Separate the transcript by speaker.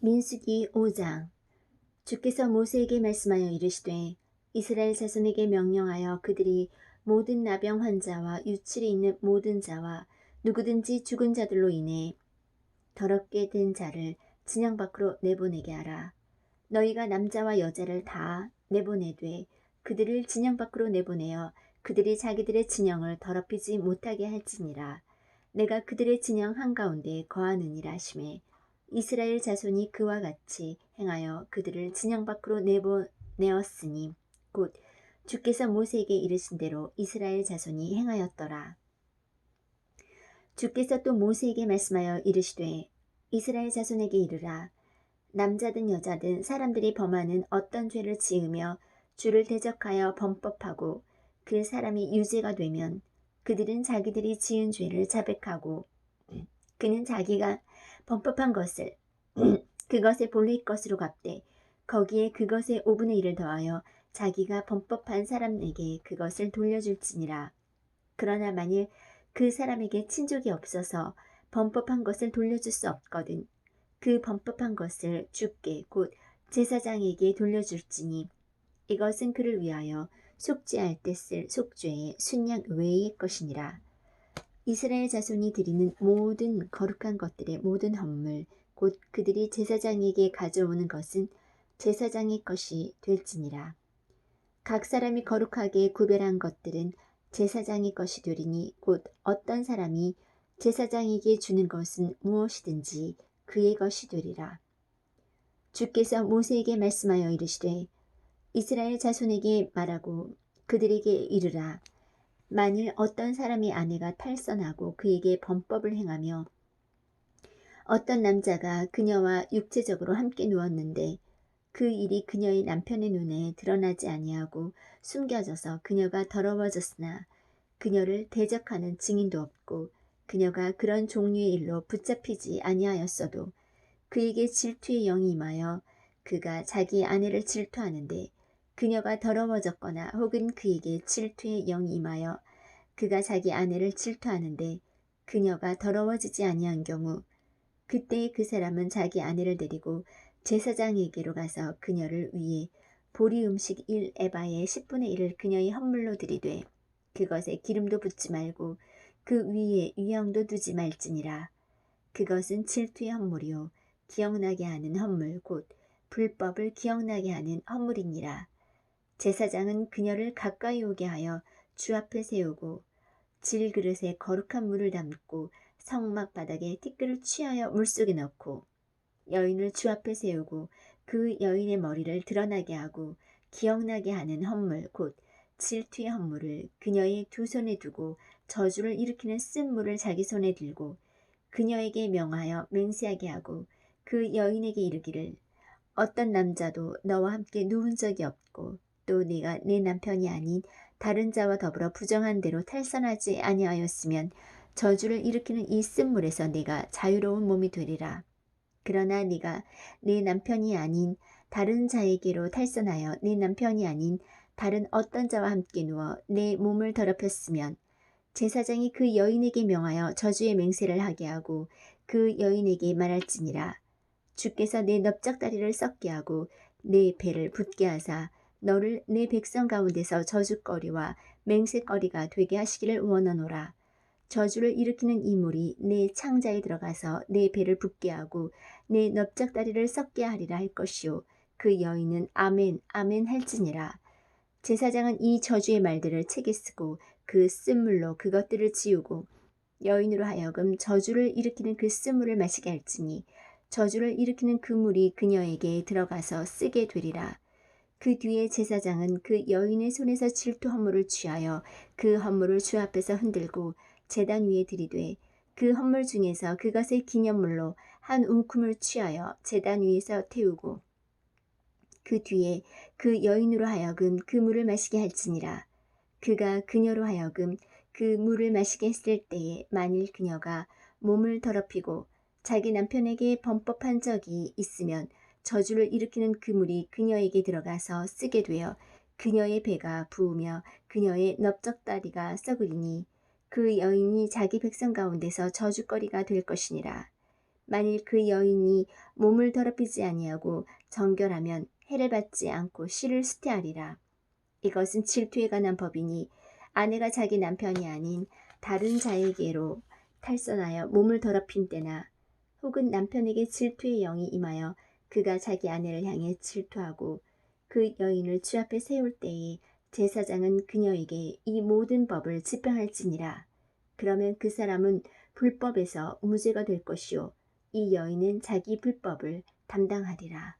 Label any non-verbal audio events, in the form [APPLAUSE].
Speaker 1: 민수기 5장 주께서 모세에게 말씀하여 이르시되 이스라엘 자손에게 명령하여 그들이 모든 나병 환자와 유출이 있는 모든 자와 누구든지 죽은 자들로 인해 더럽게 된 자를 진영 밖으로 내보내게 하라. 너희가 남자와 여자를 다 내보내되 그들을 진영 밖으로 내보내어 그들이 자기들의 진영을 더럽히지 못하게 할지니라. 내가 그들의 진영 한가운데 거하느니라 하심에 이스라엘 자손이 그와 같이 행하여 그들을 진영 밖으로 내보내었으니 곧 주께서 모세에게 이르신 대로 이스라엘 자손이 행하였더라. 주께서 또 모세에게 말씀하여 이르시되 이스라엘 자손에게 이르라 남자든 여자든 사람들이 범하는 어떤 죄를 지으며 주를 대적하여 범법하고 그 사람이 유죄가 되면 그들은 자기들이 지은 죄를 자백하고 그는 자기가 범법한 것을 [CLEARS THROAT] 그것의 본래 것으로 갚되 거기에 그것의 5분의 1을 더하여 자기가 범법한 사람에게 그것을 돌려줄지니라. 그러나 만일 그 사람에게 친족이 없어서 범법한 것을 돌려줄 수 없거든 그 범법한 것을 주께 곧 제사장에게 돌려줄지니 이것은 그를 위하여 속죄할 때 쓸 속죄의 순양 외의 것이니라. 이스라엘 자손이 드리는 모든 거룩한 것들의 모든 헌물 곧 그들이 제사장에게 가져오는 것은 제사장의 것이 될지니라. 각 사람이 거룩하게 구별한 것들은 제사장의 것이 되리니 곧 어떤 사람이 제사장에게 주는 것은 무엇이든지 그의 것이 되리라. 주께서 모세에게 말씀하여 이르시되 이스라엘 자손에게 말하고 그들에게 이르라. 만일 어떤 사람의 아내가 탈선하고 그에게 범법을 행하며 어떤 남자가 그녀와 육체적으로 함께 누웠는데 그 일이 그녀의 남편의 눈에 드러나지 아니하고 숨겨져서 그녀가 더러워졌으나 그녀를 대적하는 증인도 없고 그녀가 그런 종류의 일로 붙잡히지 아니하였어도 그에게 질투의 영이 임하여 그가 자기 아내를 질투하는데 그녀가 더러워졌거나 혹은 그에게 질투의 영이 임하여 그가 자기 아내를 질투하는데 그녀가 더러워지지 아니한 경우 그때 그 사람은 자기 아내를 데리고 제사장에게로 가서 그녀를 위해 보리 음식 1에바의 10분의 1을 그녀의 헌물로 드리되 그것에 기름도 붓지 말고 그 위에 유향도 두지 말지니라. 그것은 질투의 헌물이요 기억나게 하는 헌물 곧 불법을 기억나게 하는 헌물이니라. 제사장은 그녀를 가까이 오게 하여 주 앞에 세우고 질그릇에 거룩한 물을 담고 성막 바닥에 티끌을 취하여 물속에 넣고 여인을 주 앞에 세우고 그 여인의 머리를 드러나게 하고 기억나게 하는 헌물 곧 질투의 헌물을 그녀의 두 손에 두고 저주를 일으키는 쓴 물을 자기 손에 들고 그녀에게 명하여 맹세하게 하고 그 여인에게 이르기를 어떤 남자도 너와 함께 누운 적이 없고 또 네가 내 남편이 아닌 다른 자와 더불어 부정한 대로 탈선하지 아니하였으면 저주를 일으키는 이 쓴물에서 네가 자유로운 몸이 되리라. 그러나 네가 내 남편이 아닌 다른 자에게로 탈선하여 내 남편이 아닌 다른 어떤 자와 함께 누워 내 몸을 더럽혔으면 제사장이 그 여인에게 명하여 저주의 맹세를 하게 하고 그 여인에게 말할지니라. 주께서 내 넓적다리를 썩게 하고 내 배를 붓게 하사 너를 내 백성 가운데서 저주거리와 맹세거리가 되게 하시기를 원하노라. 저주를 일으키는 이물이 내 창자에 들어가서 내 배를 붓게 하고 내 넓적다리를 썩게 하리라 할 것이요. 그 여인은 아멘 아멘 할지니라. 제사장은 이 저주의 말들을 책에 쓰고 그 쓴물로 그것들을 지우고 여인으로 하여금 저주를 일으키는 그 쓴물을 마시게 할지니 저주를 일으키는 그 물이 그녀에게 들어가서 쓰게 되리라. 그 뒤에 제사장은 그 여인의 손에서 질투 헌물을 취하여 그 헌물을 주 앞에서 흔들고 제단 위에 들이되 그 헌물 중에서 그것의 기념물로 한 움큼을 취하여 제단 위에서 태우고 그 뒤에 그 여인으로 하여금 그 물을 마시게 할지니라. 그가 그녀로 하여금 그 물을 마시게 했을 때에 만일 그녀가 몸을 더럽히고 자기 남편에게 범법한 적이 있으면 저주를 일으키는 그 물이 그녀에게 들어가서 쓰게 되어 그녀의 배가 부으며 그녀의 넓적다리가 썩으리니 그 여인이 자기 백성 가운데서 저주거리가 될 것이니라. 만일 그 여인이 몸을 더럽히지 아니하고 정결하면 해를 받지 않고 씨를 수태하리라. 이것은 질투에 관한 법이니 아내가 자기 남편이 아닌 다른 자에게로 탈선하여 몸을 더럽힌 때나 혹은 남편에게 질투의 영이 임하여 그가 자기 아내를 향해 질투하고 그 여인을 주 앞에 세울 때에 제사장은 그녀에게 이 모든 법을 집행할지니라. 그러면 그 사람은 불법에서 무죄가 될 것이요 이 여인은 자기 불법을 담당하리라.